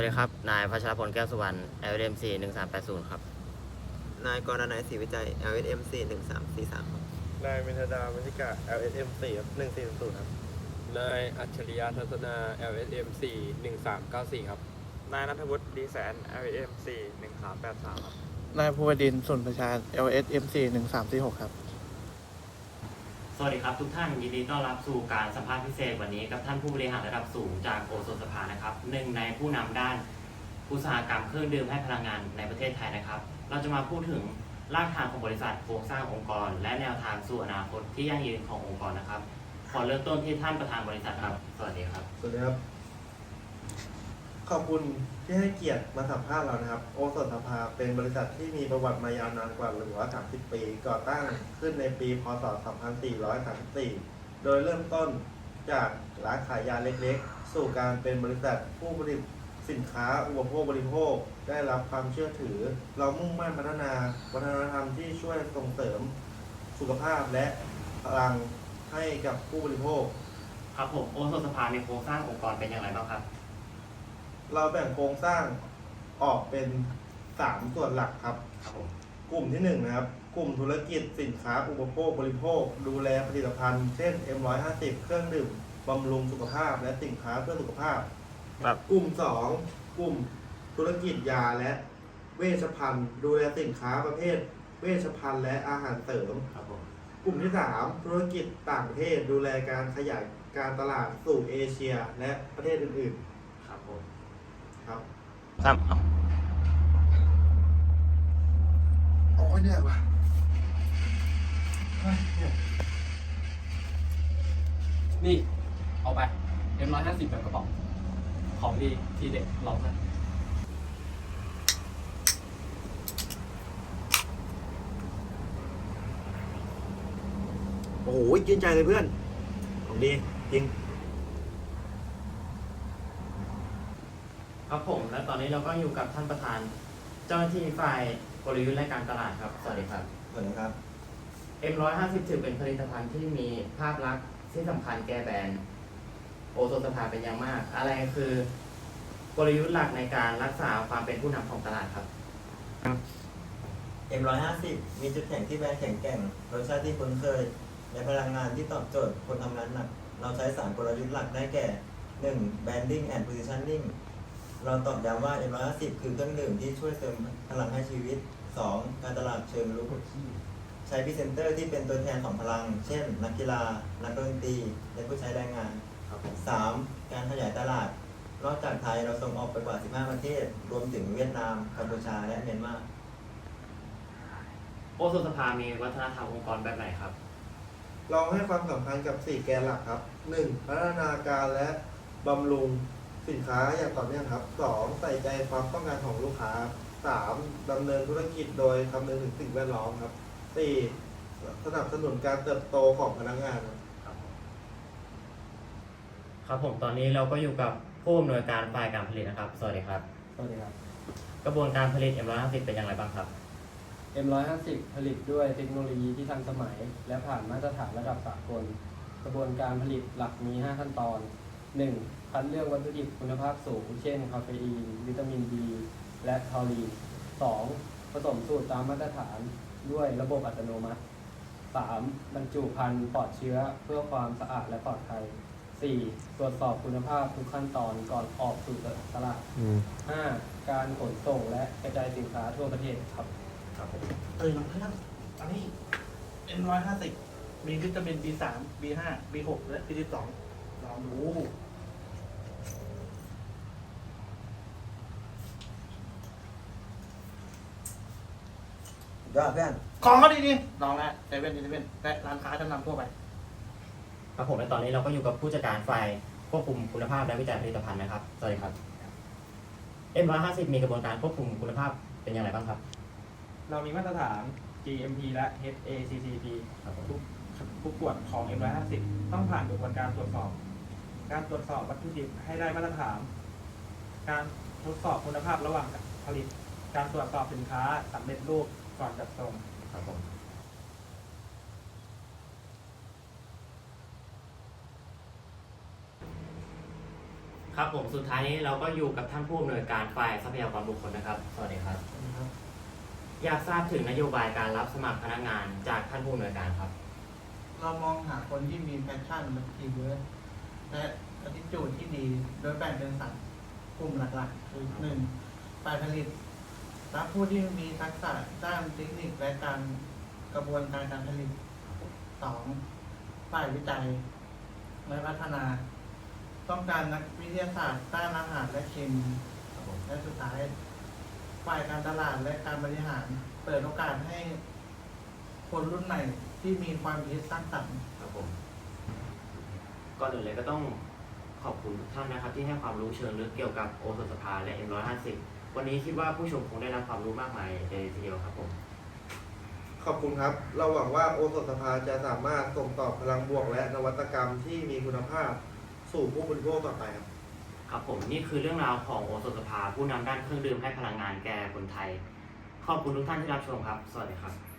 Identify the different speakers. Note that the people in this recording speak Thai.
Speaker 1: วัสดีครับ นายพัชรพลแก้วสุวรรณ LMC 1380 ครับ
Speaker 2: นายกรณัยศรีวิจัย LSMC 1343ครับ
Speaker 3: นายมินทดามณิกา LSM 4ครับ1400ครับ
Speaker 4: นายอัจฉริยะทัศนา LSM 4 1394 ครับ
Speaker 5: นายนัทวุฒิดีแสน LM 4 1383 ครับ
Speaker 3: นายภูวดินทร์สุนประชา LSMC 1346 ครับ
Speaker 1: สวัสดีครับทุกท่านยินดีต้อนรับสู่การสัมภาษณ์พิเศษวันนี้กับท่านผู้บริหารระดับสูงจากโอโซนสภานะครับหนึ่งในผู้นำด้านอุตสาหกรรมเครื่องดื่มให้พลังงานในประเทศไทยนะครับ เราจะมาพูดถึงรากฐานของบริษัทโครงสร้างองค์กร และแนวทางสู่อนาคตที่ยั่งยืนขององค์กรนะครับขอเริ่มต้นที่ท่านประธานบริษัทครับ สวัสดีครับ
Speaker 6: สวัสดีครับ ขอบคุณที่ให้เกียรติมาสัมภาษณ์เรานะครับ โอสถสภาเป็นบริษัทที่มีประวัติมายาวนานกว่า130 ปี ก่อตั้งขึ้นในปี พศ 2434 โดยเริ่มต้นจากร้านขายยาเล็กๆ สู่การเป็นบริษัทผู้ผลิตสินค้าอุปโภคบริโภค ได้รับความเชื่อถือ เรามุ่งมั่นพัฒนาวัฒนธรรมที่ช่วยส่งเสริมสุขภาพและพลังให้กับผู้บริโภค
Speaker 1: ครับผมโอโซสภาในโครงสร้างองค์กรเป็นอย่างไรบ้างครับ
Speaker 6: เราแบ่งโครงสร้างออกเป็นสามส่วนหลักครับ
Speaker 1: ครับผม
Speaker 6: กลุ่มที่หนึ่งนะครับ กลุ่มธุรกิจสินค้าอุปโภคบริโภค ดูแลผลิตภัณฑ์เช่น M150 เครื่องดื่มบำรุงสุขภาพ และสินค้าเพื่อสุขภาพ
Speaker 1: ครับ
Speaker 6: กลุ่มสองกลุ่มธุรกิจยาและเวชภัณฑ์ ดูแลสินค้าประเภท เวชภัณฑ์และอาหารเสริม
Speaker 1: ครับผม
Speaker 6: กลุ่มที่สามธุรกิจต่างประเทศดูแลการขยายการตลาดสู่เอเชีย และประเทศอื่น
Speaker 1: ครับผม
Speaker 6: ๆ ครับ
Speaker 1: ครับ
Speaker 3: โอ้ยเนี่ยวะ
Speaker 4: นี่ เอาไปเอ็มร้อยห้าสิบแบบกระป๋อง ของดีทีเด็ดลองนะ
Speaker 2: โอ้โหชื่นใจเลยเพื่อน ของดีจริง
Speaker 1: ครับผมและตอนนี้เราก็อยู่กับท่านประธาน เจ้าหน้าที่ฝ่ายกลยุทธ์และการตลาดครับสวัสดีครับ
Speaker 2: สวัสดีครับ
Speaker 1: M150 ถือเป็นผลิตภัณฑ์ที่มีภาพลักษณ์ที่สำคัญแก่แบรนด์โอโซนสภาเป็นอย่างมาก อะไรคือกลยุทธ์หลักในการรักษาความเป็นผู้นำของตลาดครับ
Speaker 2: M150 มีจุดแข็งที่แบรนด์แข็งแกร่งรสชาติที่คุ้นเคย และพลังงานที่ตอบโจทย์คนทำงานหนัก เราใช้สามกลยุทธ์หลักได้แก่ 1. Branding and Positioning เราตอกย้ำว่า M150 คือเครื่องดื่มที่ช่วยเติมพลังให้ชีวิต 2. การตลาดเชิงลุกใช้พรีเซนเตอร์ที่เป็นตัวแทนของพลัง เช่น นักกีฬา นักดนตรี และผู้ใช้แรงงาน 3. การขยายตลาด นอกจากไทยเราส่งออกไปกว่า 15 ประเทศ รวมถึงเวียดนาม กัมพูชา และเมียนมา
Speaker 1: โอโซนสภามีวัฒนธรรมองค์กรแบบไหนครับ
Speaker 6: เราให้ความสำคัญกับ 4 แกนหลักครับ 1. พัฒนาการและบำรุง สินค้าอย่างต่อเนื่องครับ 2. ใส่ใจความต้องการของลูกค้า 3. ดำเนินธุรกิจโดยคำนึงถึงสิ่งแวดล้อมครับ 4. สนับสนุนการเติบโตของพนักงานครับ
Speaker 1: ครับผมตอนนี้เราก็อยู่กับผู้อำนวยการฝ่ายการผลิตนะครับ สวัสดีครับ
Speaker 4: สวัสดีครับ
Speaker 1: กระบวนการผลิต M150 เป็นอย่างไรบ้างครับ
Speaker 4: M150 ผลิตด้วยเทคโนโลยีที่ทันสมัย และผ่านมาตรฐานระดับสากล กระบวนการผลิตหลักมี 5 ขั้นตอน 1. คัดเลือกวัตถุดิบคุณภาพสูง เช่น คาเฟอีน วิตามิน B และทอรีน 2. ผสมสูตรตามมาตรฐานด้วยระบบอัตโนมัติ 3. บรรจุภัณฑ์ปลอดเชื้อเพื่อความสะอาดและปลอดภัย 4. ตรวจสอบคุณภาพทุกขั้นตอนก่อนออกสู่ตลาด 5. การขนส่งและกระจายสินค้าทั่วประเทศครับ
Speaker 1: ครับผม
Speaker 3: ตื่นมาเพื่อนอันนี้ M150 มีวิตามิน B3 B5 B6 และ B12 ลองดู
Speaker 2: ยอดเพื่อน
Speaker 3: ของเขาดีๆลองแล้วเซเว่นอีเลเว่นและร้านค้าจำนำทั่วไป
Speaker 1: ครับผมและตอนนี้เราก็อยู่กับผู้จัดการฝ่ายควบคุมคุณภาพและวิจัยผลิตภัณฑ์นะครับ สวัสดีครับ M150 มีกระบวนการควบคุมคุณภาพเป็นอย่างไรบ้างครับ
Speaker 7: เรามีมาตรฐาน GMP และ HACCP
Speaker 1: ครับผม
Speaker 7: ทุกทุกส่วนของ M150 ต้องผ่านกระบวนการตรวจสอบ การตรวจสอบวัตถุดิบให้ได้มาตรฐาน การทดสอบคุณภาพระหว่างผลิต การตรวจสอบสินค้าสำเร็จรูปก่อนจัดส่ง
Speaker 1: ครับผม
Speaker 3: ม
Speaker 1: ครับผมสุดท้ายนี้เราก็อยู่กับท่านผู้อำนวยการฝ่ายทรัพยากรบุคคลนะครับ สวัสดีครับ อยากทราบถึงนโยบายการรับสมัครพนักงานจากท่านผู้อำนวยการครับ
Speaker 3: เรามองหาคนที่มีแพชชั่นและทีมเวิร์ค และอ t ติจูดที่ดี โดยแบ่งเป็นสามกลุ่มหลักๆคือหนึ่งฝ่ายผลิต รับผู้ที่มีทักษะด้านเทคนิคและการกระบวนการการผลิตสองฝ่ายวิจัยและพัฒนา ต้องการนักวิทยาศาสตร์ด้านอาหารและเคมีและสุดท้าย ฝ่ายการตลาดและการบริหาร เปิดโอกาสให้คนรุ่นใหม่ที่มีความคิดสร้างสรรค์
Speaker 1: ก่อนอื่นเลยก็ต้องขอบคุณทุกท่านนะครับที่ให้ความรู้เชิงลึกเกี่ยวกับโอสถสภาและ M150 วันนี้คิดว่าผู้ชมคงได้รับความรู้มากมายเลยทีเดียวครับผม
Speaker 6: ขอบคุณครับ เราหวังว่าโอสถสภาจะสามารถส่งต่อพลังบวกและนวัตกรรมที่มีคุณภาพสู่ผู้บริโภคต่อไปครับ
Speaker 1: ครับผมนี่คือเรื่องราวของโอสถสภาผู้นำด้านเครื่องดื่มให้พลังงานแก่คนไทย ขอบคุณทุกท่านที่รับชมครับ สวัสดีครับ